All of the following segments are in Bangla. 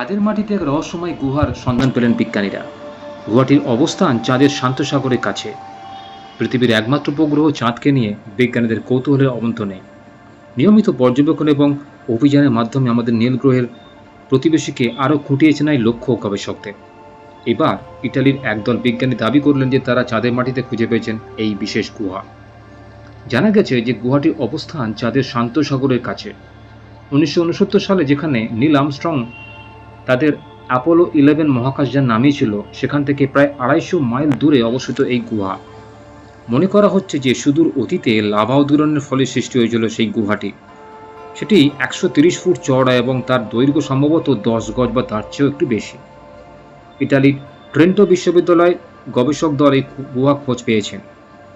চাঁদের মাটিতে এক রহস্যময় গুহার সন্ধান পেলেন বিজ্ঞানীরা। গুহাটির অবস্থান চাঁদের শান্তসাগরের কাছে। পৃথিবীর একমাত্র উপগ্রহ চাঁদকে নিয়ে বিজ্ঞানীদের কৌতূহলের অবন্ত নেই। নিয়মিত পর্যবেক্ষণ এবং অভিযানের মাধ্যমে আমাদের নীল গ্রহের প্রতিবেশীকে আরও খুঁটিয়ে চেনায় লক্ষ্য গবেষকদের। এবার ইটালির একদল বিজ্ঞানী দাবি করলেন যে তারা চাঁদের মাটিতে খুঁজে পেয়েছেন এই বিশেষ গুহা। জানা গেছে যে গুহাটির অবস্থান চাঁদের শান্ত সাগরের কাছে। উনিশশো উনসত্তর সালে যেখানে নীল আমস্ট্রং তাদের অ্যাপোলো ইলেভেন মহাকাশযান নামিয়েছিল সেখান থেকে প্রায় আড়াইশো মাইল দূরে অবস্থিত এই গুহা। মনে করা হচ্ছে যে সুদূর অতীতে লাভা উদ্গীরণের ফলে সৃষ্টি হয়েছিল সেই গুহাটি। সেটি একশো ফুট চওড়া এবং তার দৈর্ঘ্য সম্ভবত দশ গজ বা তার চেয়েও একটু বেশি। ইটালির ট্রেন্টো বিশ্ববিদ্যালয় গবেষক দল এই গুহা খোঁজ পেয়েছেন।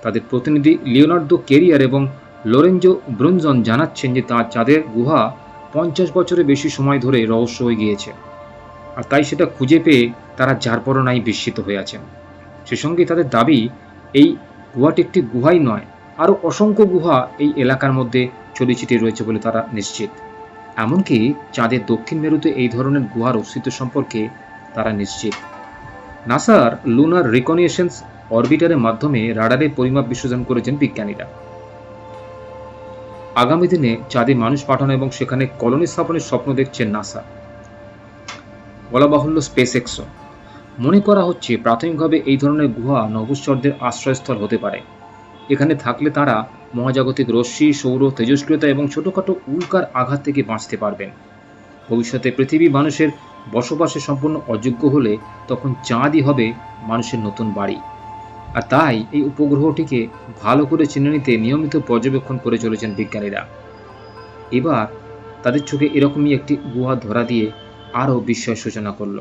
তাদের প্রতিনিধি লিওনার্দো কেরিয়ার এবং লোরেঞ্জো ব্রুনজন জানাচ্ছেন যে তার চাঁদের গুহা পঞ্চাশ বছরের বেশি সময় ধরে রহস্য হয়ে গিয়েছে। আর তাই সেটা খুঁজে পেয়ে তারা যার পরনাই বিস্মিত হয়ে আছেন। সে সঙ্গে তাদের দাবি, এই গুহাটি একটি গুহাই নয় আরও অসংখ্য গুহা এই এলাকার মধ্যে ছিটিয়ে রয়েছে বলে তারা নিশ্চিত। এমনকি চাঁদের দক্ষিণ মেরুতে এই ধরনের গুহার অস্তিত্ব সম্পর্কে তারা নিশ্চিত। নাসার লুনার রিকনিয়েশনস অরবিটারের মাধ্যমে রাডারে পরিমাপ বিশ্বজন করেছেন বিজ্ঞানীরা। আগামী দিনে চাঁদে মানুষ পাঠানো এবং সেখানে কলোনি স্থাপনের স্বপ্ন দেখছেন নাসা। বলা বাহুল্য স্পেস এক্সও মনে করা হচ্ছে প্রাথমিকভাবে এই ধরনের গুহা নভোশ্চরদের আশ্রয়স্থল হতে পারে। এখানে থাকলে তারা মহাজাগতিক রশ্মি, সৌর তেজস্ক্রিয়তা এবং ছোটোখাটো উল্কার আঘাত থেকে বাঁচতে পারবেন। ভবিষ্যতে পৃথিবী মানুষের বসবাসে সম্পূর্ণ অযোগ্য হলে তখন চাঁদই হবে মানুষের নতুন বাড়ি। আর তাই এই উপগ্রহটিকে ভালো করে চিনে নিতে নিয়মিত পর্যবেক্ষণ করে চলেছেন বিজ্ঞানীরা। এবার তাদের চোখে এরকমই একটি গুহা ধরা দিয়ে আরও বিস্ময় সূচনা করল।